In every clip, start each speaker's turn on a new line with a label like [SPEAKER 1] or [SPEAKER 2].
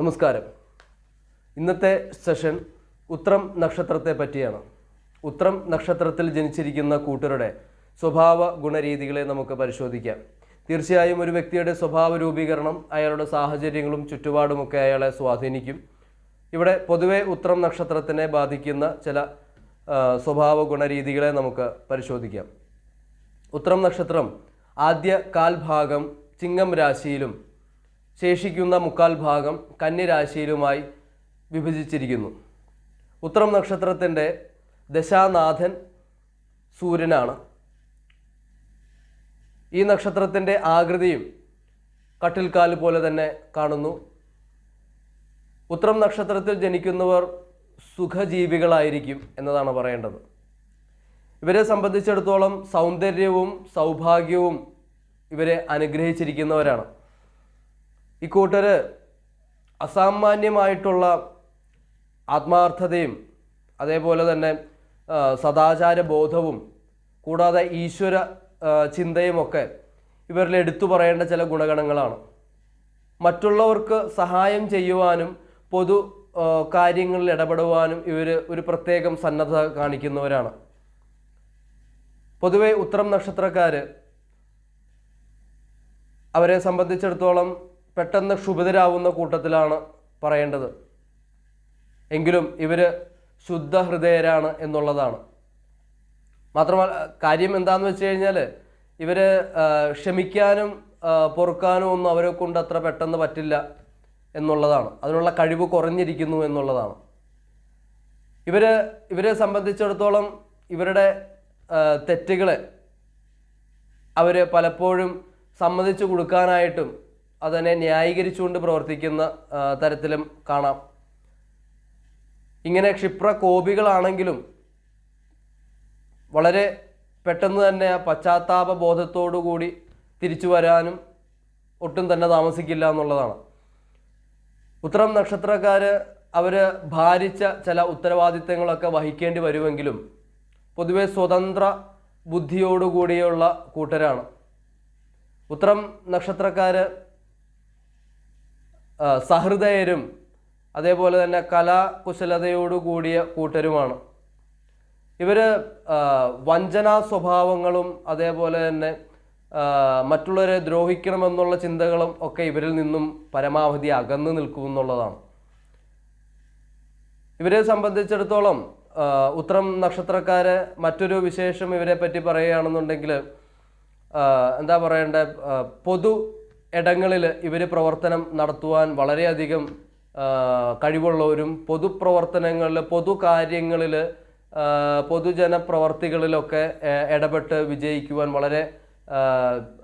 [SPEAKER 1] നമസ്കാരം. ഇന്നത്തെ സെഷൻ ഉത്രം നക്ഷത്രത്തെ പറ്റിയാണ്. ഉത്രം നക്ഷത്രത്തിൽ ജനിച്ചിരിക്കുന്ന കൂട്ടരുടെ സ്വഭാവ ഗുണരീതികളെ നമുക്ക് പരിശോധിക്കാം. തീർച്ചയായും ഒരു വ്യക്തിയുടെ സ്വഭാവ രൂപീകരണം അയാളുടെ സാഹചര്യങ്ങളും ചുറ്റുപാടുമൊക്കെ അയാളെ സ്വാധീനിക്കും. ഇവിടെ പൊതുവെ ഉത്രം നക്ഷത്രത്തിനെ ബാധിക്കുന്ന ചില സ്വഭാവ ഗുണരീതികളെ നമുക്ക് പരിശോധിക്കാം. ഉത്രം നക്ഷത്രം ആദ്യ കാൽഭാഗം ചിങ്ങം രാശിയിലും ശേഷിക്കുന്ന മുക്കാൽ ഭാഗം കന്യരാശിയിലുമായി വിഭജിച്ചിരിക്കുന്നു. ഉത്രം നക്ഷത്രത്തിന്റെ ദശാനാഥൻ സൂര്യനാണ്. ഈ നക്ഷത്രത്തിന്റെ ആകൃതിയും കട്ടിൽക്കാൽ പോലെ തന്നെ കാണുന്നു. ഉത്രം നക്ഷത്രത്തിൽ ജനിക്കുന്നവർ സുഖജീവികളായിരിക്കും എന്നതാണ് പറയേണ്ടത്. ഇവരെ സംബന്ധിച്ചിടത്തോളം സൗന്ദര്യവും സൗഭാഗ്യവും ഇവരെ അനുഗ്രഹിച്ചിരിക്കുന്നവരാണ്. ഇക്കൂട്ടര് അസാമാന്യമായിട്ടുള്ള ആത്മാർത്ഥതയും അതേപോലെ തന്നെ സദാചാര ബോധവും കൂടാതെ ഈശ്വര ചിന്തയുമൊക്കെ ഇവരിൽ എടുത്തു പറയേണ്ട ചില ഗുണഗണങ്ങളാണ്. മറ്റുള്ളവർക്ക് സഹായം ചെയ്യുവാനും പൊതു കാര്യങ്ങളിൽ ഇടപെടുവാനും ഇവർ ഒരു പ്രത്യേകം സന്നദ്ധത കാണിക്കുന്നവരാണ്. പൊതുവെ ഉത്തരം നക്ഷത്രക്കാർ അവരെ സംബന്ധിച്ചിടത്തോളം പെട്ടെന്ന് ക്ഷുഭിതരാവുന്ന കൂട്ടത്തിലാണ് പറയേണ്ടത്. എങ്കിലും ഇവർ ശുദ്ധ ഹൃദയരാണ് എന്നുള്ളതാണ്. മാത്രമല്ല കാര്യം എന്താണെന്ന് വെച്ച് കഴിഞ്ഞാൽ ഇവർ ക്ഷമിക്കാനും പൊറുക്കാനും ഒന്നും അവരെ കൊണ്ട് അത്ര പെട്ടെന്ന് പറ്റില്ല എന്നുള്ളതാണ്. അതിനുള്ള കഴിവ് കുറഞ്ഞിരിക്കുന്നു എന്നുള്ളതാണ്. ഇവർ ഇവരെ സംബന്ധിച്ചിടത്തോളം ഇവരുടെ തെറ്റുകളെ അവർ പലപ്പോഴും സമ്മതിച്ചു കൊടുക്കാനായിട്ടും അതിനെ ന്യായീകരിച്ചുകൊണ്ട് പ്രവർത്തിക്കുന്ന തരത്തിലും കാണാം. ഇങ്ങനെ ക്ഷിപ്ര കോപികളാണെങ്കിലും വളരെ പെട്ടെന്ന് തന്നെ ആ പശ്ചാത്താപ ബോധത്തോടു കൂടി തിരിച്ചു വരാനും ഒട്ടും തന്നെ താമസിക്കില്ല എന്നുള്ളതാണ്. ഉത്തരം നക്ഷത്രക്കാർ അവർ ഭാരിച്ച ചില ഉത്തരവാദിത്തങ്ങളൊക്കെ വഹിക്കേണ്ടി വരുമെങ്കിലും പൊതുവെ സ്വതന്ത്ര ബുദ്ധിയോടുകൂടിയുള്ള കൂട്ടരാണ്. ഉത്തരം നക്ഷത്രക്കാർ സഹൃദയരും അതേപോലെ തന്നെ കലാകുശലതയോടുകൂടിയ കൂട്ടരുമാണ്. ഇവർ വഞ്ചനാ സ്വഭാവങ്ങളും അതേപോലെ തന്നെ മറ്റുള്ളവരെ ദ്രോഹിക്കണമെന്നുള്ള ചിന്തകളും ഒക്കെ ഇവരിൽ നിന്നും പരമാവധി അകന്നു നിൽക്കുമെന്നുള്ളതാണ് ഇവരെ സംബന്ധിച്ചിടത്തോളം ഉത്രം നക്ഷത്രക്കാര് മറ്റൊരു വിശേഷം ഇവരെ പറ്റി പറയുകയാണെന്നുണ്ടെങ്കിൽ എന്താ പറയണ്ട പൊതു ഇടങ്ങളിൽ ഇവർ പ്രവർത്തനം നടത്തുവാൻ വളരെയധികം കഴിവുള്ളവരും പൊതുപ്രവർത്തനങ്ങളിൽ പൊതുകാര്യങ്ങളിൽ പൊതുജന പ്രവർത്തികളിലൊക്കെ ഇടപെട്ട് വിജയിക്കുവാൻ വളരെ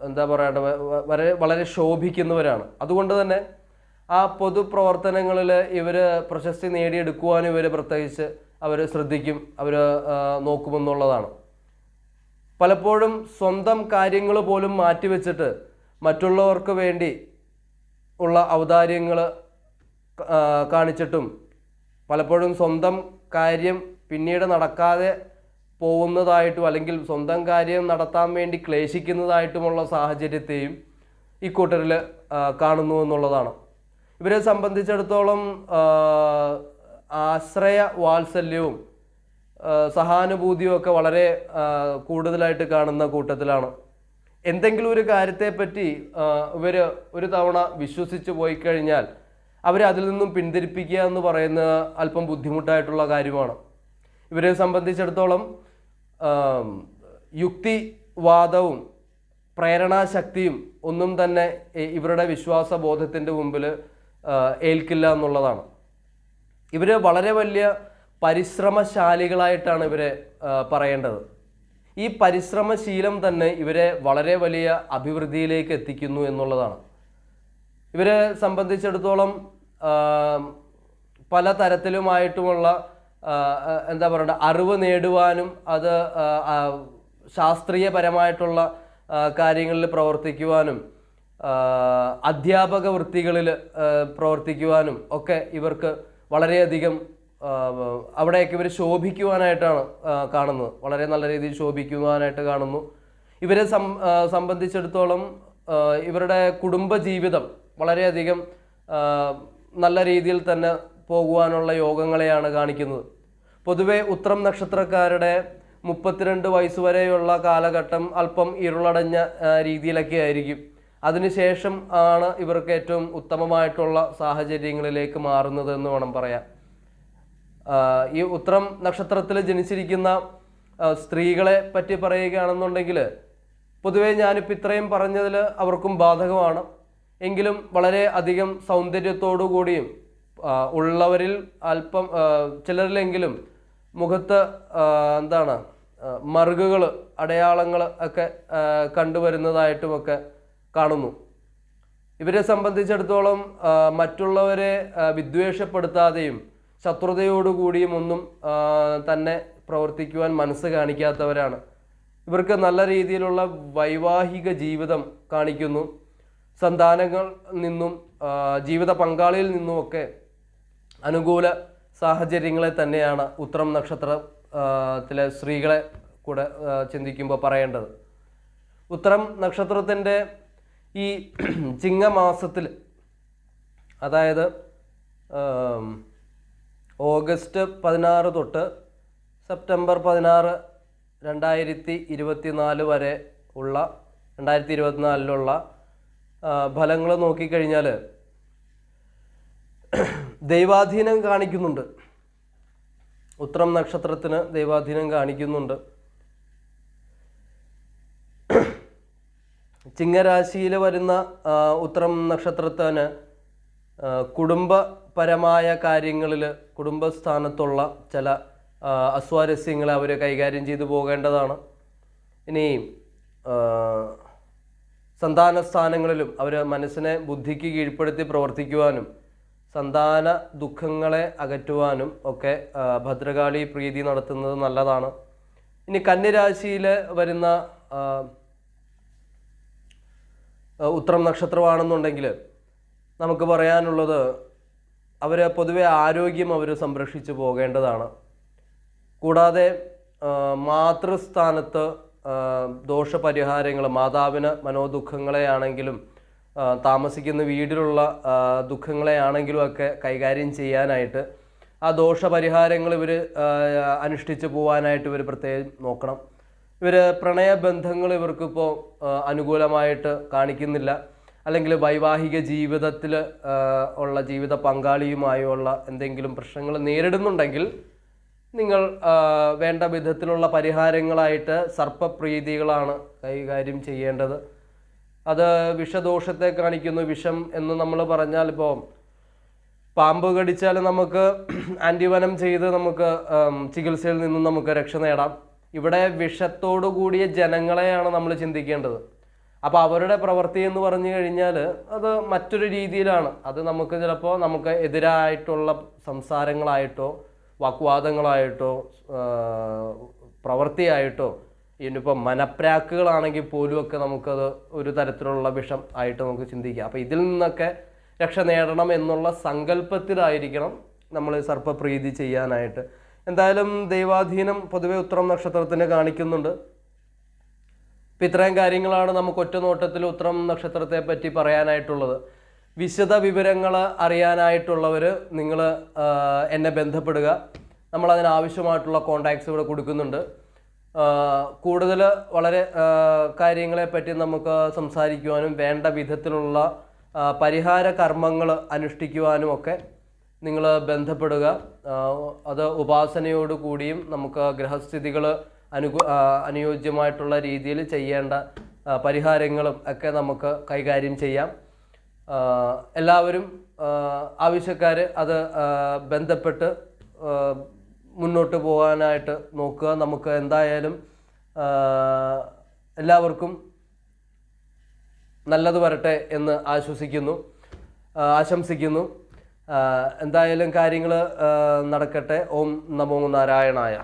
[SPEAKER 1] എന്താ പറയേണ്ട വളരെ വളരെ ശോഭിക്കുന്നവരാണ്. അതുകൊണ്ട് തന്നെ ആ പൊതുപ്രവർത്തനങ്ങളിൽ ഇവർ പ്രശസ്തി നേടിയെടുക്കുവാനും ഇവർ പ്രത്യേകിച്ച് അവർ ശ്രദ്ധിക്കും അവർ നോക്കുമെന്നുള്ളതാണ്. പലപ്പോഴും സ്വന്തം കാര്യങ്ങൾ പോലും മാറ്റിവെച്ചിട്ട് മറ്റുള്ളവർക്ക് വേണ്ടി ഉള്ള ഔദാര്യങ്ങൾ കാണിച്ചിട്ടും പലപ്പോഴും സ്വന്തം കാര്യം പിന്നീട് നടക്കാതെ പോകുന്നതായിട്ടും അല്ലെങ്കിൽ സ്വന്തം കാര്യം നടത്താൻ വേണ്ടി ക്ലേശിക്കുന്നതായിട്ടുമുള്ള സാഹചര്യത്തെയും ഇക്കൂട്ടരിൽ കൂട്ടരിൽ കാണുന്നു എന്നുള്ളതാണ്. ഇവരെ സംബന്ധിച്ചിടത്തോളം ആശ്രയ വാത്സല്യവും സഹാനുഭൂതിയും ഒക്കെ വളരെ കൂടുതലായിട്ട് കാണുന്ന കൂട്ടത്തിലാണ്. എന്തെങ്കിലും ഒരു കാര്യത്തെപ്പറ്റി ഇവർ ഒരു തവണ വിശ്വസിച്ച് പോയി കഴിഞ്ഞാൽ അവരെ അതിൽ നിന്നും പിന്തിരിപ്പിക്കുക എന്ന് പറയുന്നത് അല്പം ബുദ്ധിമുട്ടായിട്ടുള്ള കാര്യമാണ്. ഇവരെ സംബന്ധിച്ചിടത്തോളം യുക്തിവാദവും പ്രേരണാശക്തിയും ഒന്നും തന്നെ ഇവരുടെ വിശ്വാസ വിശ്വാസബോധത്തിന്റെ മുമ്പിൽ ഏൽക്കില്ല എന്നുള്ളതാണ്. ഇവർ വളരെ വലിയ പരിശ്രമശാലികളായിട്ടാണ് ഇവരെ പറയേണ്ടത്. ഈ പരിശ്രമശീലം തന്നെ ഇവരെ വളരെ വലിയ അഭിവൃദ്ധിയിലേക്ക് എത്തിക്കുന്നു എന്നുള്ളതാണ്. ഇവരെ സംബന്ധിച്ചിടത്തോളം പല തരത്തിലുമായിട്ടുമുള്ള എന്താ പറയണ്ട അറിവ് നേടുവാനും അത് ശാസ്ത്രീയപരമായിട്ടുള്ള കാര്യങ്ങളിൽ പ്രവർത്തിക്കുവാനും അധ്യാപക വൃത്തികളിൽ പ്രവർത്തിക്കുവാനും ഒക്കെ ഇവർക്ക് വളരെയധികം അവിടെയൊക്കെ ഇവർ ശോഭിക്കുവാനായിട്ടാണ് കാണുന്നത്. വളരെ നല്ല രീതിയിൽ ശോഭിക്കുവാനായിട്ട് കാണുന്നു. ഇവരെ സംബന്ധിച്ചിടത്തോളം ഇവരുടെ കുടുംബജീവിതം വളരെയധികം നല്ല രീതിയിൽ തന്നെ പോകുവാനുള്ള യോഗങ്ങളെയാണ് കാണിക്കുന്നത്. പൊതുവെ ഉത്രം നക്ഷത്രക്കാരുടെ മുപ്പത്തിരണ്ട് വയസ്സ് വരെയുള്ള കാലഘട്ടം അല്പം ഇരുളടഞ്ഞ രീതിയിലൊക്കെ ആയിരിക്കും. അതിനുശേഷം ആണ് ഇവർക്ക് ഏറ്റവും ഉത്തമമായിട്ടുള്ള സാഹചര്യങ്ങളിലേക്ക് മാറുന്നത് എന്ന് വേണം പറയാൻ. ആ, ഈ ഉത്രം നക്ഷത്രത്തിൽ ജനിച്ചിരിക്കുന്ന സ്ത്രീകളെ പറ്റി പറയുകയാണെന്നുണ്ടെങ്കിൽ പൊതുവേ ഞാനിപ്പോൾ ഇത്രയും പറഞ്ഞതിൽ അവർക്കും ബാധകമാണ്. എങ്കിലും വളരെ അധികം സൗന്ദര്യത്തോടു കൂടിയും ഉള്ളവരിൽ അല്പം ചിലരിലെങ്കിലും മുഖത്ത് എന്താണ് മറുകുകൾ അടയാളങ്ങൾ ഒക്കെ കണ്ടുവരുന്നതായിട്ടുമൊക്കെ കാണുന്നു. ഇവരെ സംബന്ധിച്ചിടത്തോളം മറ്റുള്ളവരെ വിദ്വേഷപ്പെടുത്താതെയും ശത്രുതയോടുകൂടിയും ഒന്നും തന്നെ പ്രവർത്തിക്കുവാൻ മനസ്സ് കാണിക്കാത്തവരാണ്. ഇവർക്ക് നല്ല രീതിയിലുള്ള വൈവാഹിക ജീവിതം കാണിക്കുന്നു. സന്താനങ്ങൾ നിന്നും ജീവിത പങ്കാളിയിൽ നിന്നുമൊക്കെ അനുകൂല സാഹചര്യങ്ങളെ തന്നെയാണ് ഉത്രം നക്ഷത്രത്തിലെ സ്ത്രീകളെ കൂടെ ചിന്തിക്കുമ്പോൾ പറയേണ്ടത്. ഉത്രം നക്ഷത്രത്തിന്റെ ഈ ചിങ്ങമാസത്തിൽ അതായത് ഓഗസ്റ്റ് പതിനാറ് തൊട്ട് സെപ്റ്റംബർ പതിനാറ് രണ്ടായിരത്തി ഇരുപത്തിനാല് വരെ ഉള്ള രണ്ടായിരത്തി ഇരുപത്തിനാലിലുള്ള ഫലങ്ങൾ നോക്കിക്കഴിഞ്ഞാൽ ദൈവാധീനം കാണിക്കുന്നുണ്ട്. ഉത്രം നക്ഷത്രത്തിന് ദൈവാധീനം കാണിക്കുന്നുണ്ട്. ചിങ്ങരാശിയിൽ വരുന്ന ഉത്രം നക്ഷത്രത്തിന് കുടുംബപരമായ കാര്യങ്ങളിൽ കുടുംബസ്ഥാനത്തുള്ള ചില അസ്വാരസ്യങ്ങളെ അവർ കൈകാര്യം ചെയ്തു പോകേണ്ടതാണ്. ഇനി സന്താന സ്ഥാനങ്ങളിലും അവർ മനസ്സിനെ ബുദ്ധിക്ക് കീഴ്പ്പെടുത്തി പ്രവർത്തിക്കുവാനും സന്താന ദുഃഖങ്ങളെ അകറ്റുവാനും ഒക്കെ ഭദ്രകാളി പ്രീതി നടത്തുന്നത് നല്ലതാണ്. ഇനി കന്യരാശിയിൽ വരുന്ന ഉത്രം നക്ഷത്രമാണെന്നുണ്ടെങ്കിൽ നമുക്ക് പറയാനുള്ളത് അവർ പൊതുവെ ആരോഗ്യം അവർ സംരക്ഷിച്ചു പോകേണ്ടതാണ്. കൂടാതെ മാതൃസ്ഥാനത്ത് ദോഷപരിഹാരങ്ങൾ മാതാവിന് മനോദുഃഖങ്ങളെയാണെങ്കിലും താമസിക്കുന്ന വീട്ടിലുള്ള ആ, ദുഃഖങ്ങളെയാണെങ്കിലും ഒക്കെ കൈകാര്യം ചെയ്യാനായിട്ട് ആ ദോഷപരിഹാരങ്ങൾ ഇവർ അനുഷ്ഠിച്ചു പോകാനായിട്ട് ഇവർ പ്രത്യേകം നോക്കണം. ഇവർ പ്രണയബന്ധങ്ങൾ ഇവർക്കിപ്പോൾ അനുകൂലമായിട്ട് കാണിക്കുന്നില്ല. അല്ലെങ്കിൽ വൈവാഹിക ജീവിതത്തിൽ ഉള്ള ജീവിത പങ്കാളിയുമായുള്ള എന്തെങ്കിലും പ്രശ്നങ്ങൾ നേരിടുന്നുണ്ടെങ്കിൽ നിങ്ങൾ വേണ്ട വിധത്തിലുള്ള പരിഹാരങ്ങളായിട്ട് സർപ്പപ്രീതികളാണ് കൈകാര്യം ചെയ്യേണ്ടത്. അത് വിഷദോഷത്തെ കാണിക്കുന്നു വിഷം എന്ന് നമ്മൾ പറഞ്ഞാൽ ഇപ്പോൾ പാമ്പ് കടിച്ചാൽ നമുക്ക് ആന്റിവനം ചെയ്ത് നമുക്ക് ചികിത്സയിൽ നിന്നും നമുക്ക് രക്ഷ നേടാം. ഇവിടെ വിഷത്തോടു കൂടിയ ജനങ്ങളെയാണ് നമ്മൾ ചിന്തിക്കേണ്ടത്. അപ്പോൾ അവരുടെ പ്രവൃത്തി എന്ന് പറഞ്ഞു കഴിഞ്ഞാൽ അത് മറ്റൊരു രീതിയിലാണ്. അത് നമുക്ക് ചിലപ്പോൾ നമുക്ക് എതിരായിട്ടുള്ള സംസാരങ്ങളായിട്ടോ വാക്വാദങ്ങളായിട്ടോ പ്രവൃത്തിയായിട്ടോ ഇനിയിപ്പോൾ മനപ്രാക്കുകളാണെങ്കിൽ പോലും ഒക്കെ നമുക്കത് ഒരു തരത്തിലുള്ള വിഷം ആയിട്ട് നമുക്ക് ചിന്തിക്കാം. അപ്പോൾ ഇതിൽ നിന്നൊക്കെ രക്ഷ നേടണം എന്നുള്ള സങ്കല്പത്തിലായിരിക്കണം നമ്മൾ സർപ്പപ്രീതി ചെയ്യാനായിട്ട്. എന്തായാലും ദൈവാധീനം പൊതുവെ ഉത്തരം നക്ഷത്രത്തിന് കാണിക്കുന്നുണ്ട്. അപ്പം ഇത്രയും കാര്യങ്ങളാണ് നമുക്ക് ഒറ്റ നോട്ടത്തിൽ ഉത്തരം നക്ഷത്രത്തെ പറ്റി പറയാനായിട്ടുള്ളത്. വിശദ വിവരങ്ങൾ അറിയാനായിട്ടുള്ളവർ നിങ്ങൾ എന്നെ ബന്ധപ്പെടുക. നമ്മൾ അതിനാവശ്യമായിട്ടുള്ള കോണ്ടാക്ട്സ് ഇവിടെ കൊടുക്കുന്നുണ്ട്. കൂടുതൽ വളരെ കാര്യങ്ങളെ പറ്റി നമുക്ക് സംസാരിക്കുവാനും വേണ്ട വിധത്തിലുള്ള പരിഹാര കർമ്മങ്ങൾ അനുഷ്ഠിക്കുവാനും ഒക്കെ നിങ്ങൾ ബന്ധപ്പെടുക. അത് ഉപാസനയോടുകൂടിയും നമുക്ക് ഗ്രഹസ്ഥിതികൾ അനുകൂ അനുയോജ്യമായിട്ടുള്ള രീതിയിൽ ചെയ്യേണ്ട പരിഹാരങ്ങളും ഒക്കെ നമുക്ക് കൈകാര്യം ചെയ്യാം. എല്ലാവരും ആവശ്യക്കാർ അത് ബന്ധപ്പെട്ട് മുന്നോട്ട് പോകാനായിട്ട് നോക്കുക. നമുക്ക് എന്തായാലും എല്ലാവർക്കും നല്ലത് വരട്ടെ എന്ന് ആശ്വസിക്കുന്നു ആശംസിക്കുന്നു. എന്തായാലും കാര്യങ്ങൾ നടക്കട്ടെ. ഓം നമോ നാരായണായ.